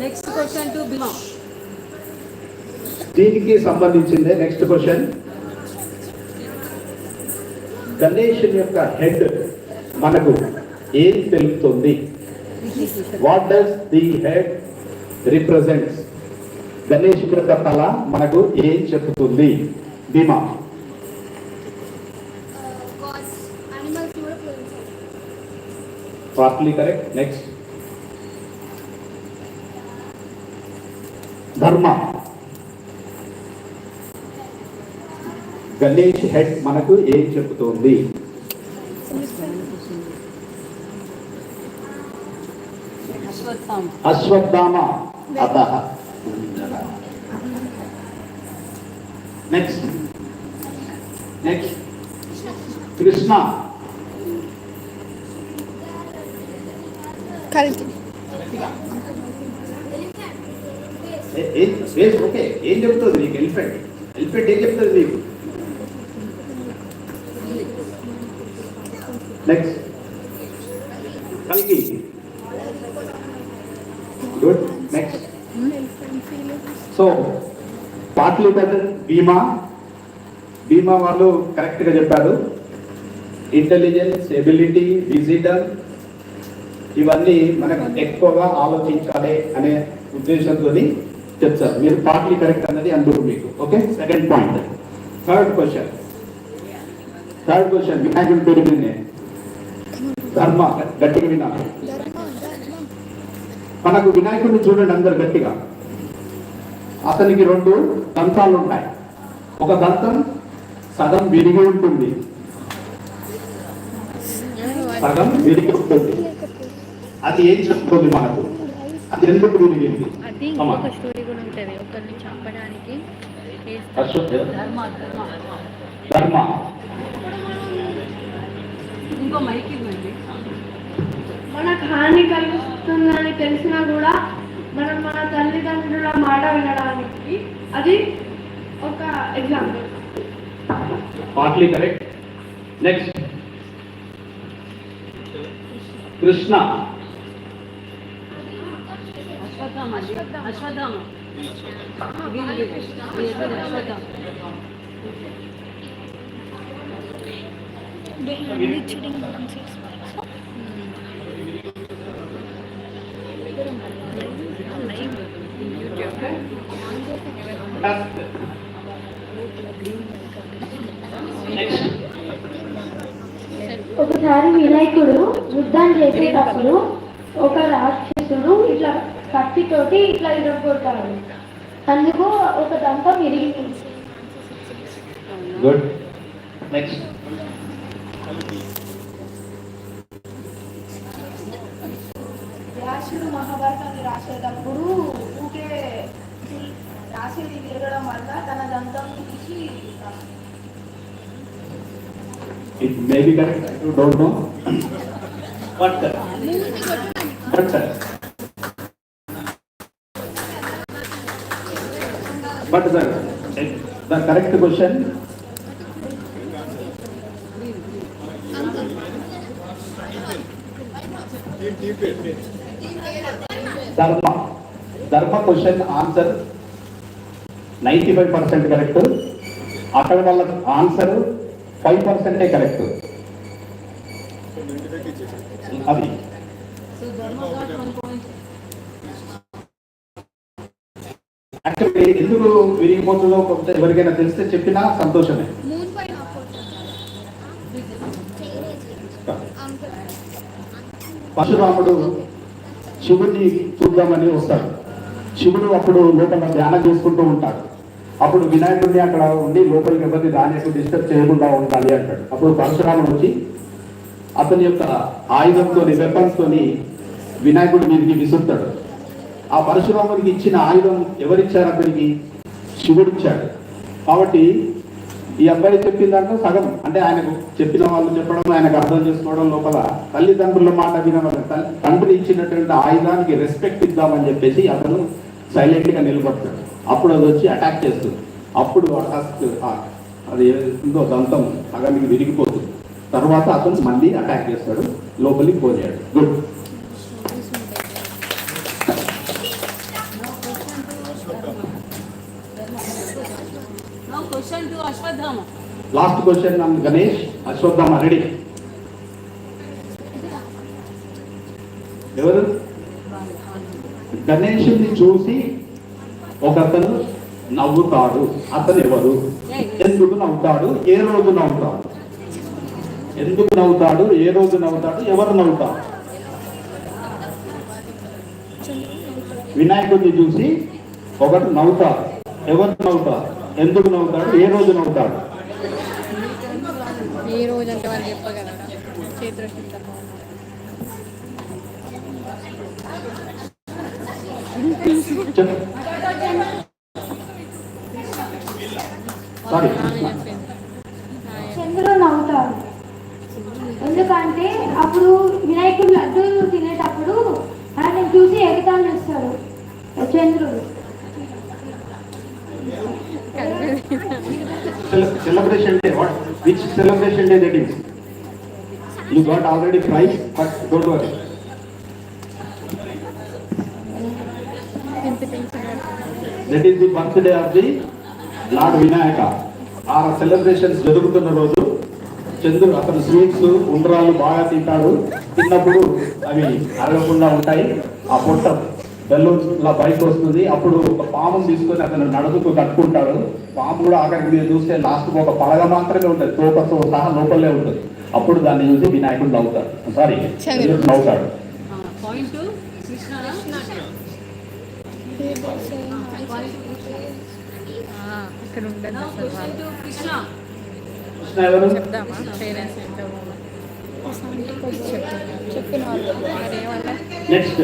Next question to భీమా దీనికి సంబంధించిందే next question గణేషుని యొక్క హెడ్ మనకు ఏం తెలుపుతుంది? What does the head represents Ganesh యొక్క తల మనకు ఏం చెప్తుంది? భీమా పార్ట్లీ కరెక్ట్ నెక్స్ట్ ధర్మ. గణేష్ హెడ్ మనకు ఏం చెబుతోంది? అశ్వత్థామ. అత నెక్స్ట్ నెక్స్ట్ కృష్ణ. కలికి. ఓకే ఏం చెప్తుంది నీకు ఎలిఫెంట్? ఎలిఫెంట్ ఏం చెప్తుంది నీకు? నెక్స్ట్ కలికి. గుడ్ నెక్స్ట్ సో పార్ట్ లీటర్ బీమా బీమా వాళ్ళు కరెక్ట్గా చెప్పారు. ఇంటెలిజెన్స్ ఎబిలిటీ విజిటర్ ఇవన్నీ మనకు ఎక్కువగా ఆలోచించాలి అనే ఉద్దేశంతో చెప్తారు. మీరు పార్ట్లీ కరెక్ట్ అన్నది అందుకు మీకు. Okay second point third question third question వినాయకుడు పేరు ధర్మ. గట్టిగా వినాలి మనకు వినాయకుడిని చూడండి అందరు గట్టిగా. అతనికి రెండు దంతాలు ఉంటాయి. ఒక దంతం సగం విరిగి ఉంటుంది. సగం విరిగి ఉంటుంది. అది ఏం చెప్తుంది మనకు? ఎందుకు విరిగింది అది స్టోరీ కూడా ఉంటుంది. ఒకరిని చంపడానికి ధర్మ ధర్మ. ఇంకో మైక్ మనకు హాని కలుగుతుందని తెలిసినా కూడా మనం మన తల్లిదండ్రుల మాట వినడానికి అది ఒక example partly correct. Next Krishna. Ashwatthama ఒకసారి వినాయకుడు యుద్ధం చేసేటప్పుడు ఒక రాక్షసుడు ఇట్లా కత్తితోటి ఇట్లా ఇరగొట్టాడు అందుకు ఒక దంతం ఇరిగింది గుడ్ నెక్స్ట్ వ్యాసుడు మహాభారతాన్ని రాసేటప్పుడు ఊకే రాసేది తిరగడం వల్ల తన దంతం తీసి it may be correct I don't know but but but sir the correct question Dharma Dharma question answer ninety five percent correct అక్కడ వాళ్ళ ఆన్సర్ ఫైవ్ పర్సెంటే కరెక్ట్ అది so Dharma got one point actually ఎందుకు విరిగిపోతుందో కొంత ఎవరికైనా తెలిస్తే చెప్పినా సంతోషమే. పరశురాముడు శివుడిని చూద్దామని వస్తాడు. శివుడు అప్పుడు లోపల ధ్యానం చేసుకుంటూ ఉంటాడు. అప్పుడు వినాయకుడిని అక్కడ ఉండి లోపలికి ఎవరిని రానేకు డిస్టర్బ్ చేయకుండా ఉండాలి అంటాడు. అప్పుడు పరశురాముడు వచ్చి అతని యొక్క ఆయుధంతో వెపన్స్ తోని వినాయకుడి మీదకి విసురుతాడు. ఆ పరశురాముడికి ఇచ్చిన ఆయుధం ఎవరిచ్చారు అక్కడికి? శివుడు ఇచ్చాడు కాబట్టి ఈ అబ్బాయి చెప్పిన దాంట్లో సగం. అంటే ఆయనకు చెప్పిన వాళ్ళు చెప్పడం ఆయనకు అర్థం చేసుకోవడం లోపల తల్లిదండ్రుల మాట వినడం తల్లి- తండ్రి ఇచ్చినటువంటి ఆయుధానికి రెస్పెక్ట్ ఇద్దామని చెప్పేసి అతను సైలెంట్గా నిలబడతాడు అప్పుడు అది వచ్చి అటాక్ చేస్తుంది. అప్పుడు అది ఏదో దంతం సగానికి విరిగిపోతుంది. తర్వాత అతను మళ్ళీ అటాక్ చేస్తాడు. లోపలికి పోయాడు గుడ్ అశ్వత్థామ. లాస్ట్ క్వశ్చన్ నమ్ గణేష్ అశ్వత్థామ రెడీ ఎవరు? గణేషుని చూసి ఒకతను నవ్వుతాడు. అతను ఎవరు? ఎందుకు నవ్వుతాడు? ఏ రోజు నవ్వుతాడు? ఎందుకు నవ్వుతాడు? ఏ రోజు నవ్వుతాడు? ఎవరు నవ్వుతాడు వినాయకుడిని చూసి ఒకటి నవ్వుతారు ఎవరు నవ్వుతారు? ఎందుకు నవ్వుతాడు? ఏ రోజు నవ్వుతాడు? ఏ రోజు అంటే వాళ్ళు చెప్పగలరా చేతులు చెప్పు. సారీ చంద్రుడు నవ్వుతాడు. ఎందుకంటే అప్పుడు వినాయకుడు లడ్డు తినేటప్పుడు ఆయన చూసి ఎగతాళి చేస్తాడు చంద్రుడు. Celebration day. What? Which celebration day that is? You got already prize, but don't worry. That is the birthday of the lord Vinayaka ఆ సెలబ్రేషన్ జరుగుతున్న రోజు చంద్రుడు అతను స్వీట్స్ ఉండ్రాలు బాగా తింటాడు తిన్నప్పుడు అవి అరగకుండా ఉంటాయి ఆ పొట్ట బెలూన్స్ ఇలా బయటకు వస్తుంది. అప్పుడు ఒక పాముని తీసుకొని అతను నడుముకు కట్టుకుంటాడు. పాము కూడా ఆఖరికి మీరు చూస్తే లాస్ట్ ఒక పడగ మాత్రమే ఉంటుంది. తోకతో సహా లోపలే ఉంటుంది. అప్పుడు దాన్ని చూసి వినాయకుడు నవ్వుతాడు. సారీ. నవ్వుతాడు. పాయింట్ కృష్ణ ఎవరు? చెప్పిన వాళ్ళు మరి ఏమన్నా నెక్స్ట్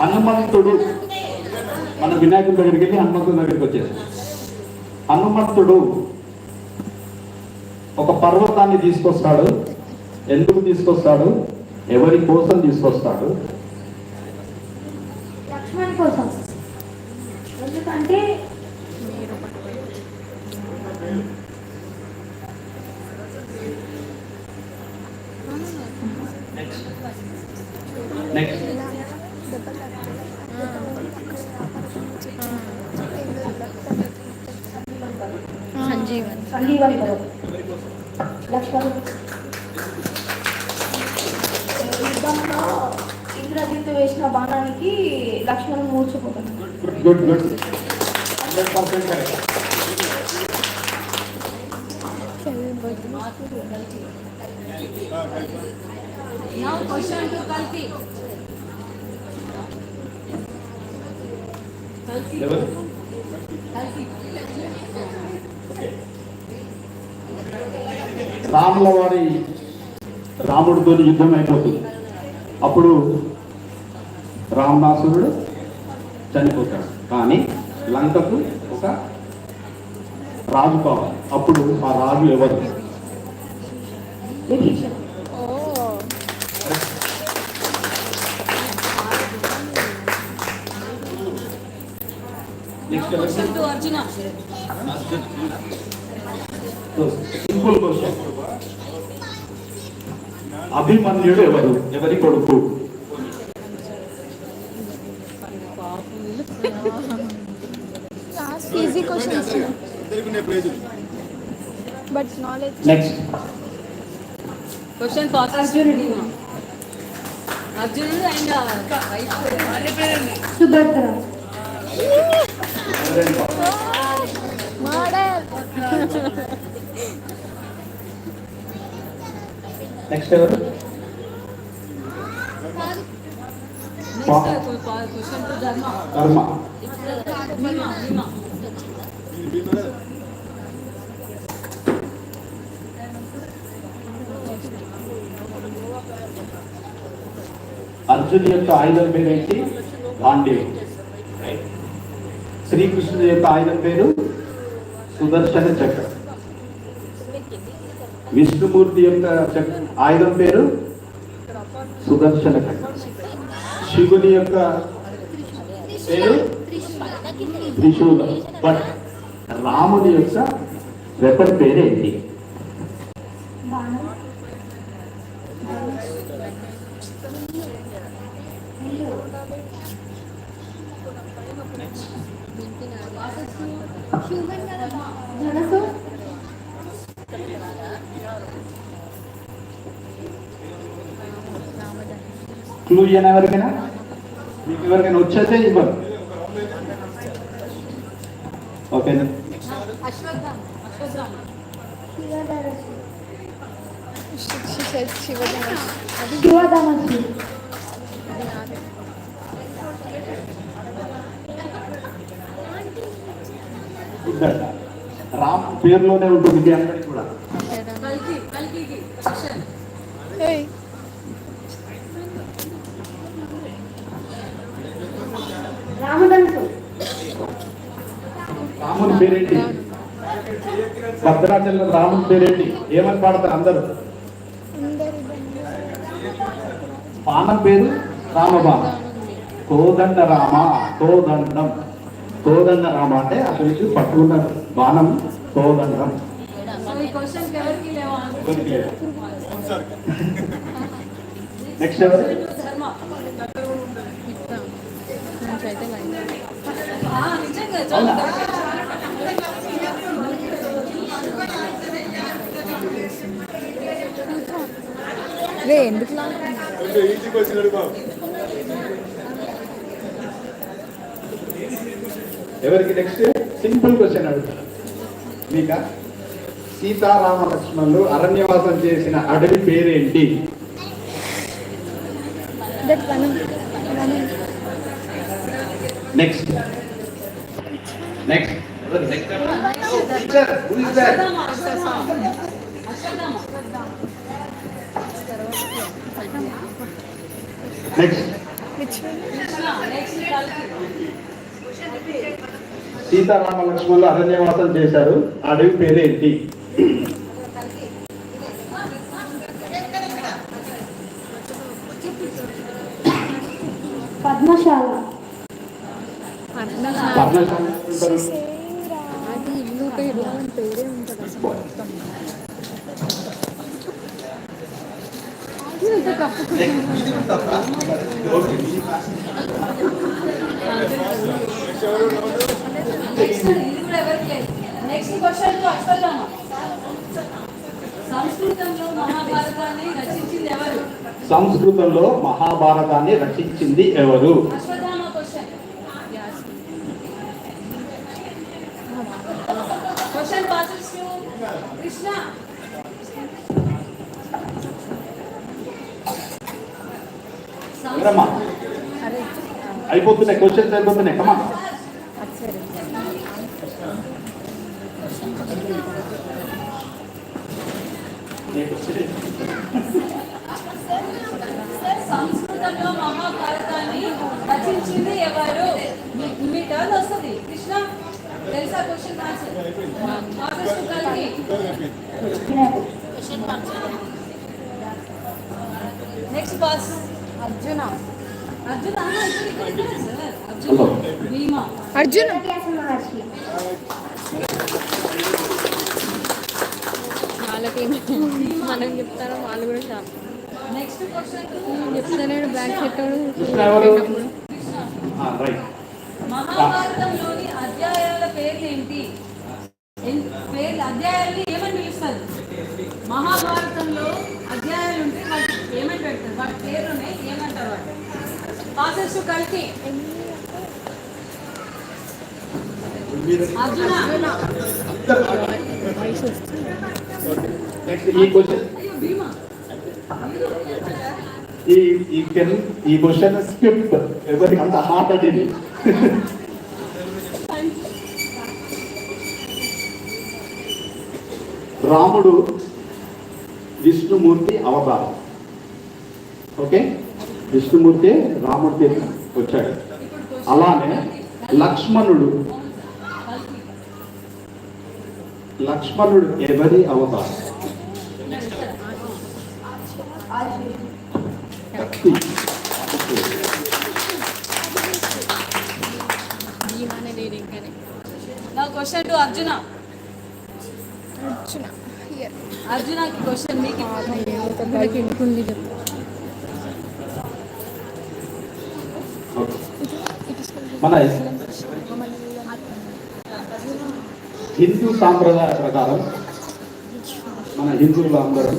హనుమంతుడు మన వినాయకుడి దగ్గరికి వెళ్ళి హనుమంతుడి దగ్గరికి వచ్చేసి. హనుమంతుడు ఒక పర్వతాన్ని తీసుకొస్తాడు. ఎందుకు తీసుకొస్తాడు? ఎవరి కోసం తీసుకొస్తాడు? లక్ష్మణ్ కోసం. ఎందుకంటే నెక్స్ట్ సంజీవన్. సంజీవని లక్ష్మణ్. యుద్ధంలో ఇంద్రజిత్ వేసిన బాణానికి లక్ష్మణుడు మూర్చిపోతాడు గుడ్ హండ్రెడ్ పర్సెంట్ కరెక్ట్ రాముల వారి రాముడితో యుద్ధం అయిపోతుంది. అప్పుడు రావణాసురుడు చనిపోతాడు. కానీ లంకకు ఒక రాజు కావాలి. అప్పుడు ఆ రాజు ఎవరు? సింపుల్ క్వశ్చన్ అభిమన్యుడు ఎవరు ఎవరి కొడుకు easy questions but knowledge next question fast అర్జునుడు అర్జునుడు అండ్ సుభద్ర మోడల్ నెక్స్ట్ ఎవరు? కర్మ అర్జున్ యొక్క ఆయుధం పేరు ఏంటి? గాంధీవ్ శ్రీకృష్ణుడి యొక్క ఆయుధం పేరు సుదర్శన చక్రం. విష్ణుమూర్తి యొక్క ఆయుధం పేరు? సుదర్శన శివుని యొక్క పేరు? త్రిశూలం. బట్ రాముని యొక్క వెపన్ పేరు ఏంటి ధనసు క్లూ ఇయ్యనా ఎవరికైనా మీకు ఎవరికైనా వచ్చేస్తే ఇవ్వరు ఓకేనా రామ్ పేరులోనే ఉంటుంది ఇది అందరికి కూడా కల్కి కల్కికి క్వశ్చన్ రామధనసు రాముని పేరేంటి భద్రాచలం రాముని పేరేంటి? ఏమని పాడతారు అందరూ? బాణం పేరు? రామబాణం. కోదండ రామ కోదండం కోదండ రామ అంటే అక్కడి నుంచి పట్టుకున్నారు బాణం కోదండం నెక్స్ట్ ఎవరు? నిజంగా రే ఎందుకు? ఎవరికి నెక్స్ట్ సింపుల్ క్వశ్చన్ అడుగుతారు మీకా? సీతారామ లక్ష్మణులు అరణ్యవాసం చేసిన అడవి పేరేంటి? దట్ వనం వనం నెక్స్ట్ నెక్స్ట్ సీతారామ లక్ష్మణులు అరణ్యవాసం చేశారు. అడవి పేరేంటి పద్మశాల. పర్ణశాల అంటారు. అది ఇల్లు పేరు అని పేరే ఉంటుంది అసలు మొత్తం నెక్స్ట్ ఇది కూడా ఎవరికి లేదు నెక్స్ట్ క్వశ్చన్ టు అశ్వత్థామ సంస్కృతంలో మహాభారతాన్ని రచించింది ఎవరు సంస్కృతంలో మహాభారతాన్ని రచించింది ఎవరు Ashwatthama question question passes to Krishna అరే అయిపోతున్నాయి క్వశ్చన్స్ అయిపోతున్నాయి. కమా సంస్కృతంలో మహాభారతాన్ని రచించింది ఎవరు? మీ- టర్న్ వస్తుంది. కృష్ణ తెలుసా క్వశ్చన్ ఆగస్టు కలిగి నెక్స్ట్ బాస్ అర్జున. అర్జున్ మహర్షి వాళ్ళకి మనం చెప్తారో వాళ్ళు కూడా షాప్ నెక్స్ట్ క్వశ్చన్ చెప్తానే బ్లాక్ పెట్టాడు కృష్ణ ఎవరు? రైట్ మహాభారతంలోని అధ్యాయాల పేర్లు ఏంటి పేర్లు అధ్యాయాలని ఏమని పిలుస్తారు? మహాభారతంలో అధ్యాయాలు ఉంటే వాటి ఏమని పెడతారు వాటి పేరునే ఏమంటారు వాటి పాసెస్ కలిపి ఈ క్వశ్చన్ ఈ కెన్ ఈ క్వశ్చన్ ఎవరికి అంత హార్ట్ అది రాముడు విష్ణుమూర్తి అవతారం. ఓకే విష్ణుమూర్తి రాముడి వచ్చాడు అలానే లక్ష్మణుడు లక్ష్మణుడు ఎవరి అవతారం కత్తి. ఇంకానే నా క్వశ్చన్ టు అర్జున అర్జున అర్జునకి క్వశ్చన్ మీకు వాళ్ళకి ఇంకుంది చెప్పు ఓకే. మన హిందూ సాంప్రదాయ ప్రకారం మన హిందువులు అందరూ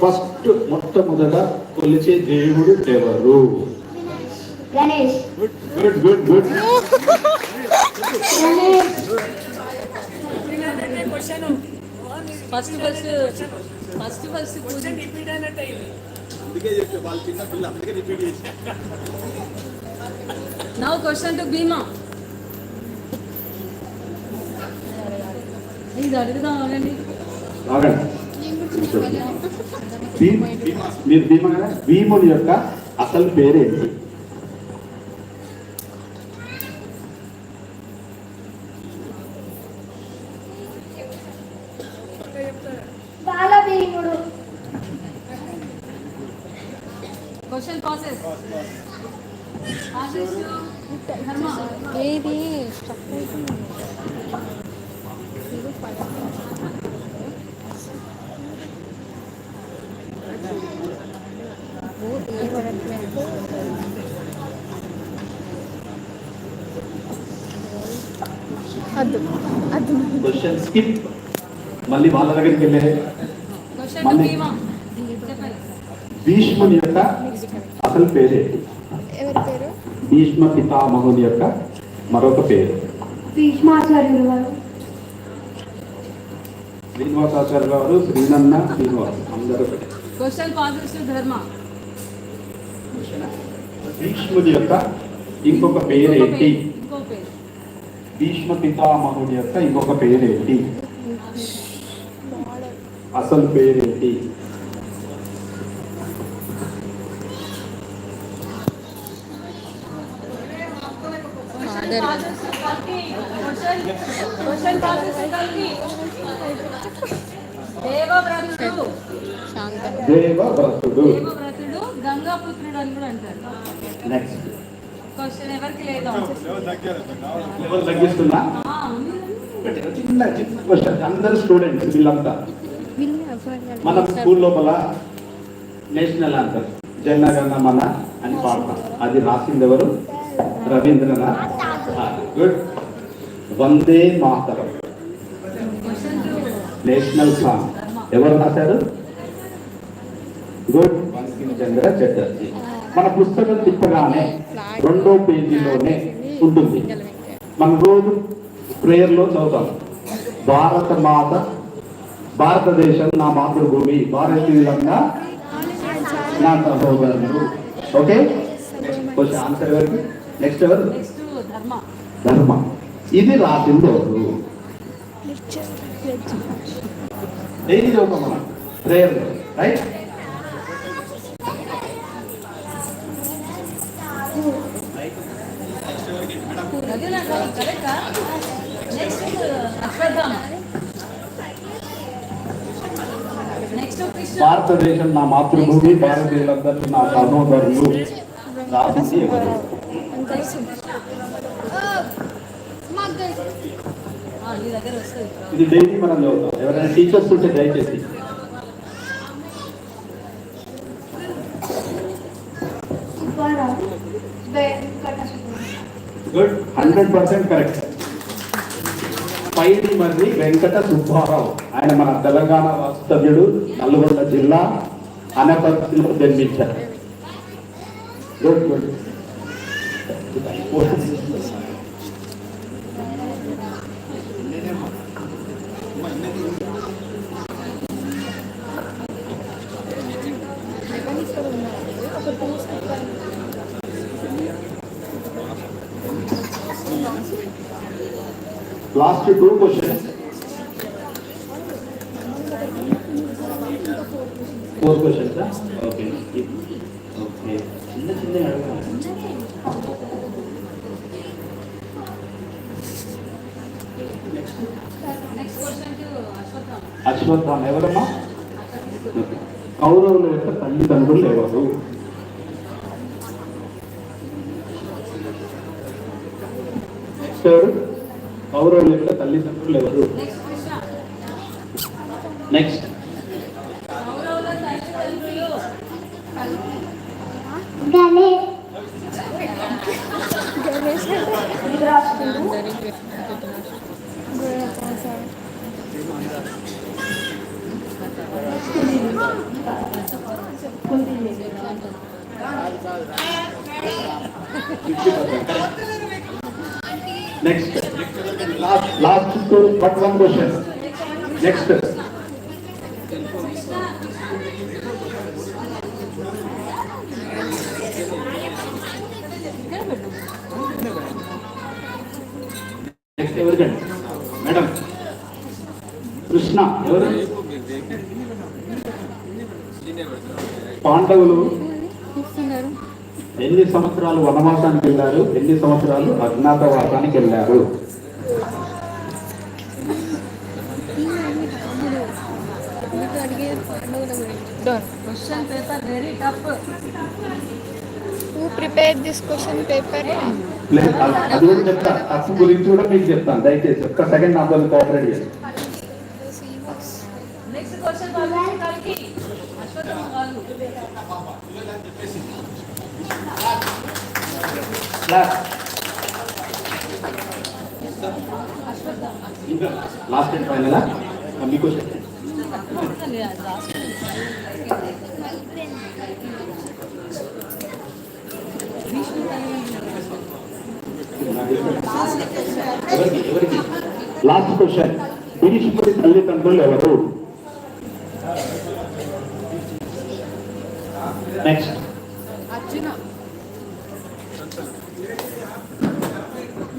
ఫస్ట్ మొట్టమొదట కొలిచే దేవుడు ఎవరు? Ganesh. Good good good Ganesh first first first first puja now question to Bhima ఇది అడుగుదాం ఆగండి భీమ్- మీరు భీమ కదా భీముని యొక్క అసలు పేరేంటి? క్వశ్చన్ ప్రాసెస్ ఏది స్టక్ అవుతుంది ఇది పడదు. ఓ, ఏ పడట్లేదు. అద్దు అద్దు క్వశ్చన్ స్కిప్ మళ్ళీ వాళ్ళ దగ్గరికి వెళ్ళే క్వశ్చన్ టు మళ్ళీ. భీమా చెప్పండి భీష్ముని యొక్క అసలు పేరేంటి ఎవరి పేరు భీష్మ పితామహుని యొక్క మరొక పేరు. భీష్మాచార్యులు శ్రీనివాసాచార్య గారు శ్రీనన్న శ్రీనివాస్ అందరూ ధర్మ. భీష్ముని యొక్క ఇంకొక పేరు భీష్మ పితామహుని యొక్క ఇంకొక పేరేంటి? అసలు పేరేంటి? క్వశ్చన్ కల్కి దేవవ్రతుడు. శాంత. దేవవ్రతుడు. దేవవ్రతుడు గంగాపుత్రుడు అని కూడా అంటారు. నెక్స్ట్ క్వశ్చన్ ఎవరికి లేదు? లెవెల్ తగ్గిస్తున్నా? ఆ, ఉంది, ఉంది. చిన్న చిన్న క్వశ్చన్ అందరు స్టూడెంట్స్ వీళ్ళంతా. మనం స్కూల్ లోపల నేషనల్ ఆంథర్ జనగణ మన అని పాడతాం. అది రాసింది ఎవరు? Rabindranath. Good Vande Mataram national song ఎవరు రాశారు? గుడ్ బంకిం చంద్ర చటర్జీ మన పుస్తకం తిప్పగానే రెండో పేజీలోనే ఉంటుంది. మనం రోజు ప్రేయర్లో చదువుతాం. భారత మాత భారతదేశం నా మాతృభూమి భారతీయులంగా నా సహోదరులు. ఓకే క్వశ్చన్ ఆన్సర్ ఎవరికి? నెక్స్ట్ ఎవరు? ధర్మ. ఇది రాసింది రోజు. డైలీ చదువుతాం మనం ప్రేయర్ రైట్ భారతదేశం నా మాతృభూమి భారతీయులందరూ నా సహోదరులు రాసింది ఇది డైలీ మనం చదువుతాం. ఎవరైనా టీచర్స్ ఉంటే దయచేసి. Good hundred percent correct Paidi Marri Venkata Subbarao. ఆయన మన తెలంగాణ వాస్తవ్యుడు నల్గొండ జిల్లా అనపర్తిలో జన్మించారు. గుడ్ గుడ్ ఒక two last two questions four questions okay okay చిన్న చిన్న అడగాలి అశ్వత్థామ ఎవరమ్మా కౌరవుల యొక్క తల్లిదండ్రులు ఎవరు సార్ ఎవరు కౌరవుల యొక్క తల్లిదండ్రులు ఎవరు? Next next last last but one question next next ఎవరికండి? మేడం కృష్ణ ఎవరు? పాండవులు. ఎన్ని సంవత్సరాలు వనవాసానికి వెళ్ళారు? ఎన్ని సంవత్సరాలు అజ్ఞాతవాసానికి వెళ్ళారు? మీకు అడిగే పాండవుల గురించి question paper very tough who prepare this question paper లేదు, అది- అది కూడా చెప్తా. తప్పు గురించి కూడా మీకు చెప్తాను. దయచేసి ఒక్క సెకండ్ నా వాళ్ళు కోఆపరేట్ నెక్స్ట్ క్వశ్చన్ వాళ్ళు లాస్ట్ అండ్ ఫైనల్ మీకు క్వశ్చన్ లాస్ట్ క్వశ్చన్ భీష్ముడి తల్లిదండ్రులు ఎవరు నెక్స్ట్ అర్జున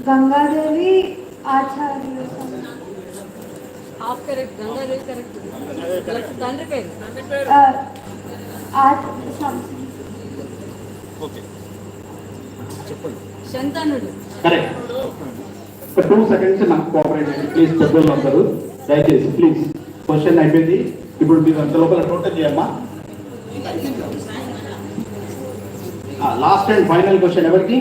గంగాదేవి ఆచార్యులు half correct Gangadevi correct correct తండ్రి పేరు శంతనుడు కరెక్ట్ టూ సెకండ్స్ నాకు కోఆపరేట్ చేయండి ప్లీజ్ పెద్దోళ్ళు అందరూ దయచేసి ప్లీజ్ క్వశ్చన్ అయిపోయింది. ఇప్పుడు మీరు అంత లోపల టోటల్ చేయమ్మా. లాస్ట్ అండ్ ఫైనల్ క్వశ్చన్ ఎవరికి?